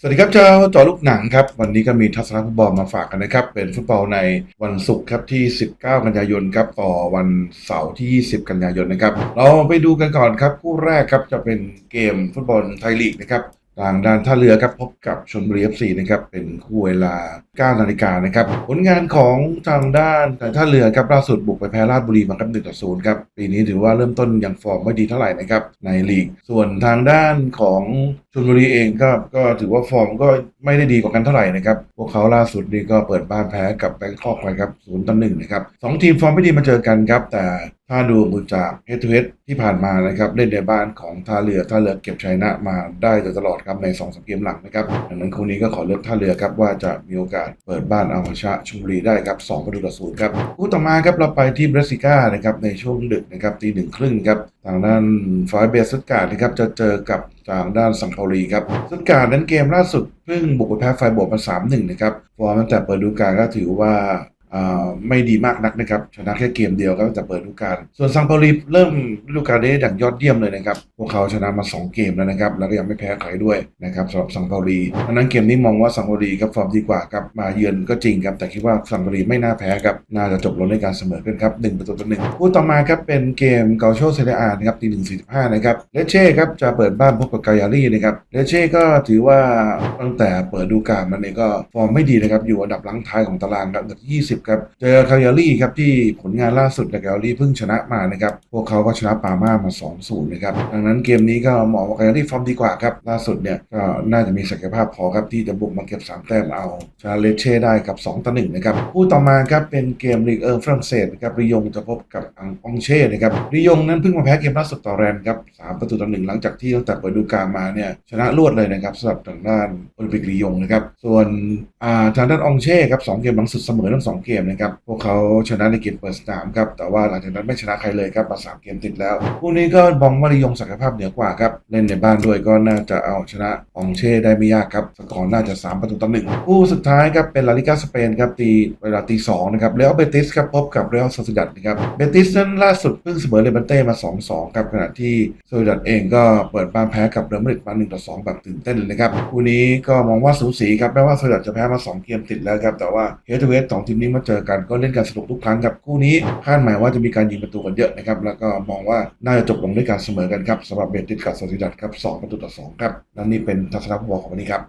สวัสดีครับเจ้าจอลูกหนังครับ วันนี้ก็มีทัศนฟุตบอลมาฝากกันนะครับ เป็นฟุตบอลในวันศุกร์ครับที่ 19 กันยายนครับต่อวันเสาร์ที่ 20 กันยายนนะครับ เราไปดูกันก่อนครับคู่แรกครับจะเป็นเกมฟุตบอลไทยลีกนะครับทางด้านท่าเรือครับพบกับชนบุรี FC นะครับเป็นคู่เวลา 9 นาฬิกานะครับผลงานของทางด้านท่าเรือครับล่าสุดบุกไปแพ้ราชบุรีมาครับ1ต่อ0ครับปีนี้ถือว่าเริ่มต้นยังฟอร์มไม่ดีเท่าไหร่นะครับในลีก ส่วนทางด้านของ ลบุรีเองก็ก็ถือว่าฟอร์มก็ไม่ได้ดีกว่ากันเท่าไหร่นะครับ พวกเขาล่าสุดนี่ก็เปิดบ้านแพ้กับแบงคอกไปครับ0ต่อ1นะครับสองทีมฟอร์มไม่ดีมาเจอกันครับ แต่ถ้าดูจาก head to head ที่ผ่านมานะครับเล่นในบ้านของท่าเรือท่าเรือเก็บชัยนะมาได้ตลอดครับใน2อสเกมหลังนะครับดังนั้นคู่นี้ก็ขอเลือกท่าเรือครับว่าจะมีโอกาสเปิดบ้านเอาชนะชลบุรีได้ครับ2ประตูต่อศูนย์ครับคู่ต่อมาครับเราไปที่เบรสซิก้านะครับในช่วงดึกนะครับตีหนึ่งครึ่งครับทางด้านฟายเบสสุดการ์ดนะครับจะเจอกับ ทางด้านสังเปารีครับสุดการนั้นเกมล่าสุดเพิ่งบุกไปแพ้ไฟบวกมา3-1นะครับฟอร์มตั้งแต่เปิดฤดูกาลก็ถือว่า ไม่ดีมากนักนะครับ ชนะแค่เกมเดียวก็ตั้งแต่เปิดฤดูกาลส่วนซังเปารีเริ่มฤดูกาลนี้อย่างยอดเยี่ยมเลยนะครับ พวกเขาชนะมา 2 เกมแล้วนะครับ แล้วก็ยังไม่แพ้ใครด้วยนะครับสำหรับซังเปารีดังนั้นเกมนี้มองว่าซังเปารีครับฟอร์มดีกว่าครับมาเยือนก็จริงครับ แต่คิดว่าซังเปารีไม่น่าแพ้ครับ น่าจะจบลงด้วยการเสมอกันครับ1ประตูต่อหนึ่งคู่ต่อมาครับเป็นเกมเกาโชเซเรียอานะครับตีหนึ่งสี่สิบห้านะครับเลเช่ครับจะเปิดบ้านพบกับกายารีนะครับเลเช่ก็ถือว่าตั้งแต่เปิดฤดูกาลมันเองก็ฟอร์มไม่ดีนะครับอยู่อันดับหลังท้ายของตารางครับอันดับ20 ครับ เจอคาริครับที่ผลงานล่าสุดกับคาริเพิ่งชนะมานะครับ พวกเขาก็ชนะปาม่ามา 2-0นะครับ ดังนั้นเกมนี้ก็หมองว่าคาริฟอร์มดีกว่าครับ ล่าสุดเนี่ยก็น่าจะมีศักยภาพพอครับที่จะบุกมาเก็บ 3 แต้มเอาชนะเลเช่ได้กับ 2 ต่อ 1 นะครับ คู่ต่อมาครับเป็นเกมลีกเอิร์ฝรั่งเศสนะครับริยงจะพบกับอังองเช่นะครับริยงนั้นเพิ่งมาแพ้เกมล่าสุดต่อแรนครับ3ประตูต่อหนึ่งหลังจากที่ตั้งแต่เปิดฤดูกาลมาเนี่ยชนะรวดเลยนะครับสำหรับทางด้านโอลิมปิกริยงนะครับส่วนอ่าทางด้านองเช่ครับสองเกมหลังสุดเสมอทั้งสองเกมนะครับ พวกเขาชนะในเกมเปิดสนามครับ แต่ว่าหลังจากนั้นไม่ชนะใครเลยครับ มาสามเกมติดแล้ว คู่นี้ก็บองมาริยงศักยภาพเหนือกว่าครับ เล่นในบ้านด้วยก็น่าจะเอาชนะองเช่ได้ไม่ยากครับ สกอร์น่าจะ 3 ประตูต่อหนึ่งคู่สุดท้ายครับเป็นลาลิกาสเปนครับตีเวลาตีสองนะครับแล้วเบติสครับพบกับเรอัลซาซิดัดนะครับ เบติสนั้นล่าสุดเพิ่งเสมอเลบันเต้มา 2-2ครับขณะที่โซลิดัดเองก็เปิดบ้านแพ้กับเรอัลมาดริดมา1ต่อ2แบบตื่นเต้นเลยนะครับคู่นี้ก็มองว่าสูสีครับแม้ว่าโซลิดัดจะแพ้มาสองเกมติดแล้วครับแต่ว่าเฮดเฮดสองทีมนี้มาเจอกันก็เล่นกันสนุกทุกครั้งครับคู่นี้คาดหมายว่าจะมีการยิงประตูกันเยอะนะครับแล้วก็มองว่าน่าจะจบลงด้วยการเสมอกันครับสำหรับเบติสกับโซลิดัดครับสองประตูต่อสองครับและนี่เป็นทัศนคติของวันนี้ครับ